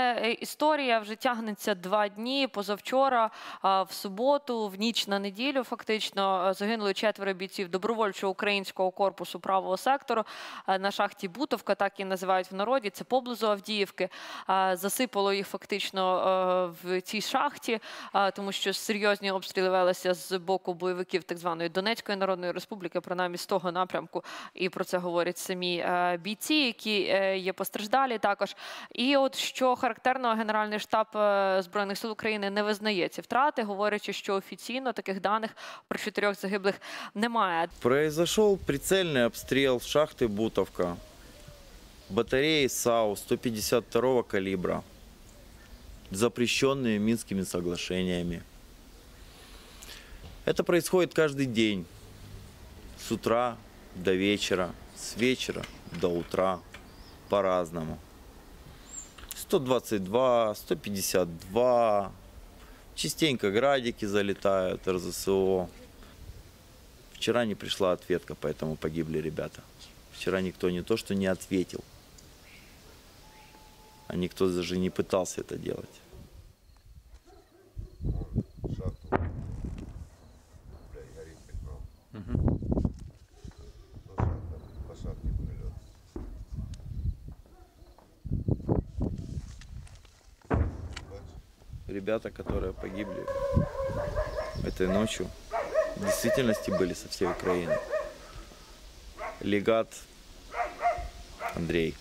Е, Історія вже тягнеться два дні. Позавчора, в суботу, в ніч на неділю, фактично е, загинули четверо бійців добровольчого українського корпусу правого сектору е, на шахті Бутовка, так і називають в народі. Це поблизу Авдіївки. Засипало їх фактично е, в цій шахті, тому що серйозні обстріли велися з боку бойовиків так званої Донецької Народної Республіки, принаймні з того напрямку. І про це говорять самі е, бійці, які е, є постраждалі також. І от що характерно, Генеральний штаб е, Збройних сил України не визнає ці втрати, говорячи, що офіційно таких даних про чотирьох загиблих немає. Произошел прицельный обстрел шахты Бутовка, батареи САУ 152 калибра, запрещенные Минскими соглашениями. Это происходит каждый день, с утра до вечера, с вечера до утра, по-разному. 122, 152, частенько градики залетают, РЗСО. Вчера не пришла ответка, поэтому погибли ребята. Вчера никто не то, что не ответил, а никто даже не пытался это делать. Ребята, которые погибли этой ночью, в действительности были со всей Украины. Легат Андрей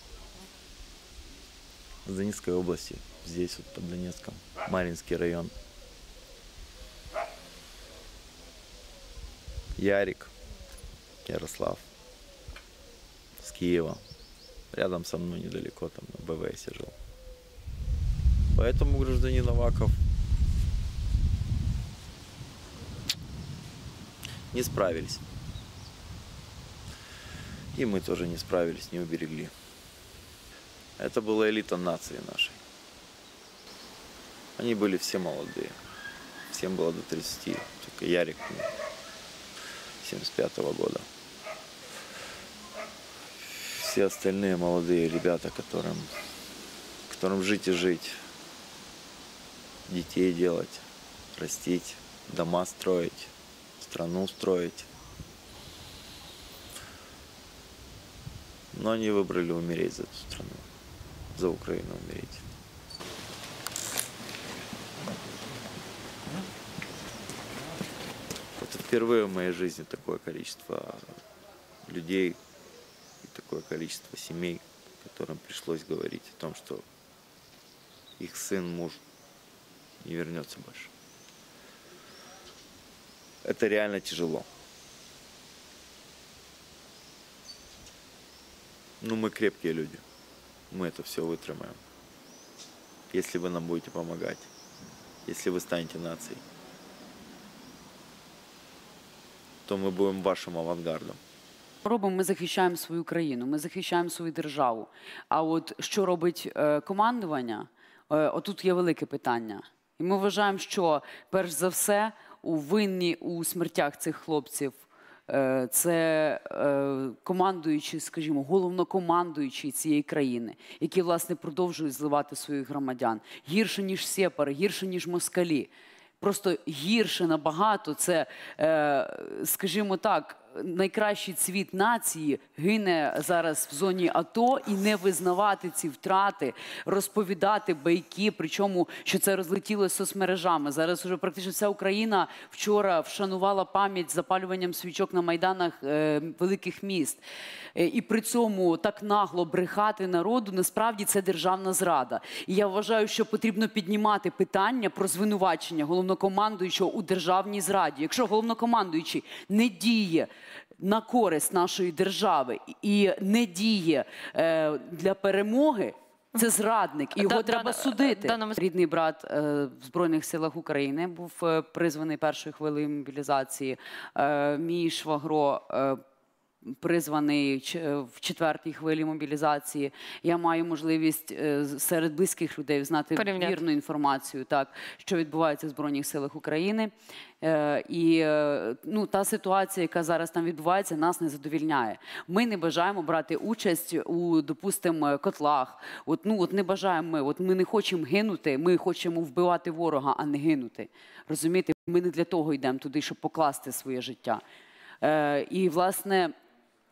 с Донецкой области, здесь вот под Донецком, Маринский район. Ярик Ярослав с Киева. Рядом со мной недалеко, там на БВС жил. Поэтому гражданин Аваков не справились. И мы тоже не справились, не уберегли. Это была элита нации нашей. Они были все молодые. Всем было до 30. Только Ярик ну, 75 года. Все остальные молодые ребята, которым, которым жить и жить. Детей делать, растить, дома строить, страну строить. Но они выбрали умереть за эту страну, за Украину умереть. Это впервые в моей жизни такое количество людей и такое количество семей, которым пришлось говорить о том, что их сын, муж не вернется больше. Это реально тяжело. Ну, мы крепкие люди. Мы это все вытримаем. Если вы нам будете помогать. Если вы станете нацией. То мы будем вашим авангардом. робимо, ми захищаємо свою країну, ми захищаємо свою державу. А от що робить е, командування? Е, отут є велике питання. І ми вважаємо, що перш за все у винні у смертях цих хлопців. е, Це е, командуючі, скажімо, головнокомандуючі цієї країни, які власне продовжують зливати своїх громадян гірше ніж сепари, гірше ніж москалі. Просто гірше набагато. Це, е, скажімо так, найкращий цвіт нації гине зараз в зоні АТО і не визнавати ці втрати, розповідати байки. Причому що це розлетілося соцмережами. Зараз уже практично вся Україна вчора вшанувала пам'ять запалюванням свічок на майданах е, великих міст. Е, і при цьому так нагло брехати народу. Насправді це державна зрада. І я вважаю, що потрібно піднімати питання про звинувачення головнокомандуючого у державній зраді. Якщо головнокомандуючий не діє на користь нашої держави і не діє е, для перемоги. Це зрадник, і його Да- треба да- судити. Да, Рідний брат е, в Збройних силах України був е, призваний першої хвилини мобілізації. Е, мій швагро е, призваний е, в четвертій хвилі мобілізації. Я маю можливість е, серед близьких людей знати Порівняти. вірну інформацію, так що відбувається в Збройних силах України. Е, І ну, та ситуація, яка зараз там відбувається, нас не задовільняє. Ми не бажаємо брати участь у, допустимо, котлах. От, ну, от не бажаємо ми. От ми не хочемо гинути, ми хочемо вбивати ворога, а не гинути. Розумієте, ми не для того йдемо туди, щоб покласти своє життя. Е, і, власне,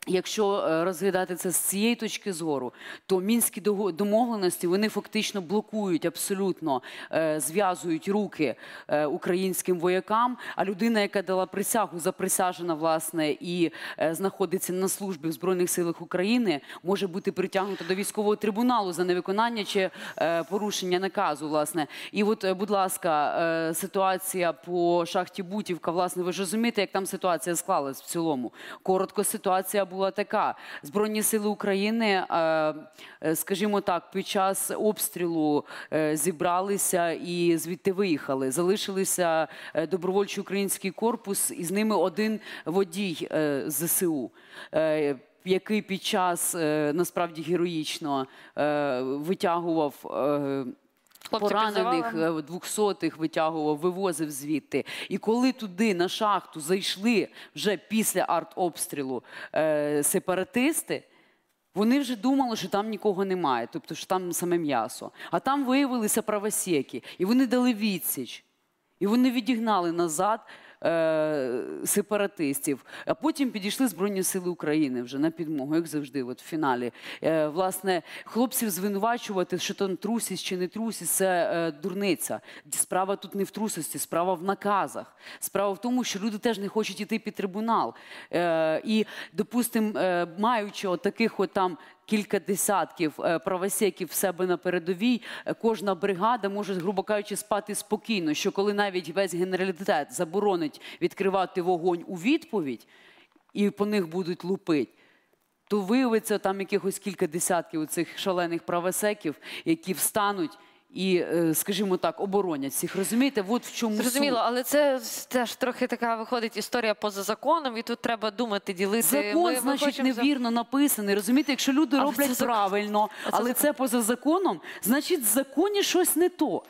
Якщо е, розглядати це з цієї точки зору, то мінські домовленості вони фактично блокують абсолютно, е, зв'язують руки е, українським воякам. А людина, яка дала присягу, заприсяжена власне і знаходиться на службі в збройних силах України, може бути притягнута до військового трибуналу за невиконання чи порушення наказу. Власне, і от, будь ласка, ситуація по шахті Бутівка. Власне, ви ж розумієте, як там ситуація склалась в цілому. Коротко, ситуація була така: Збройні сили України, е, е, скажімо так, під час обстрілу е, зібралися і звідти виїхали. Залишилися добровольчий український корпус, і з ними один водій ЗСУ. Який під час насправді героїчно витягував Хлопці поранених е, двохсотих витягував, вивозив звідти. І коли туди на шахту зайшли вже після артобстрілу е, сепаратисти. Вони вже думали, що там нікого немає, тобто що там саме м'ясо. А там виявилися правосеки, і вони дали відсіч. І вони відігнали назад сепаратистів. А потім підійшли Збройні Сили України вже на підмогу, як завжди, от в фіналі. Е, власне, хлопців звинувачувати, що там трусість чи не трусість, це е, дурниця. Справа тут не в трусості, справа в наказах. Справа в тому, що люди теж не хочуть йти під трибунал. Е, і, допустимо, е, маючи от таких от там кілька десятків е, правосеків в себе на передовій, е, кожна бригада може, грубо кажучи, спати спокійно, що коли навіть весь генералітет заборонить відкривати вогонь у відповідь, і по них будуть лупити, то виявиться там якихось кілька десятків цих шалених правосеків, які встануть і, е, скажімо так, оборонять всіх. Розумієте, от в чому Зрозуміло, суть. але це теж трохи така виходить історія поза законом, і тут треба думати, ділити. Закон, Ми- ми значить, хочемо за- невірно написаний. Розумієте, якщо люди Але роблять це правильно, це але закон. це поза законом, значить, в законі щось не то.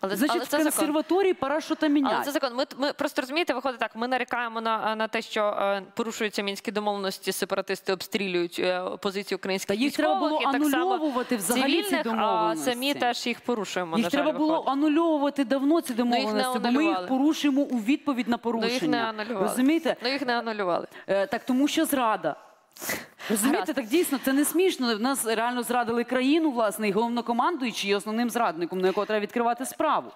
Але, значить, але в це закон. консерваторії пора щось Але міняти. це закон. Ми, ми просто розумієте, виходить так. Ми нарікаємо на, на те, що е, порушуються мінські домовленості, сепаратисти обстрілюють е, позиції українських Та їх треба військових, було і так само анульовувати взагалі ці цивільних, а самі теж їх порушуємо. Їх на жаль, треба було виходить. анульовувати давно ці не домовленості, бо ми їх порушуємо у відповідь на Ну, їх не порушення. анулювали. Розумієте? Ну їх не анулювали. Е, так тому що зрада. Розумієте, так дійсно це не смішно. В нас реально зрадили країну, власне, і головнокомандуючий, і основним зрадником, на якого треба відкривати справу.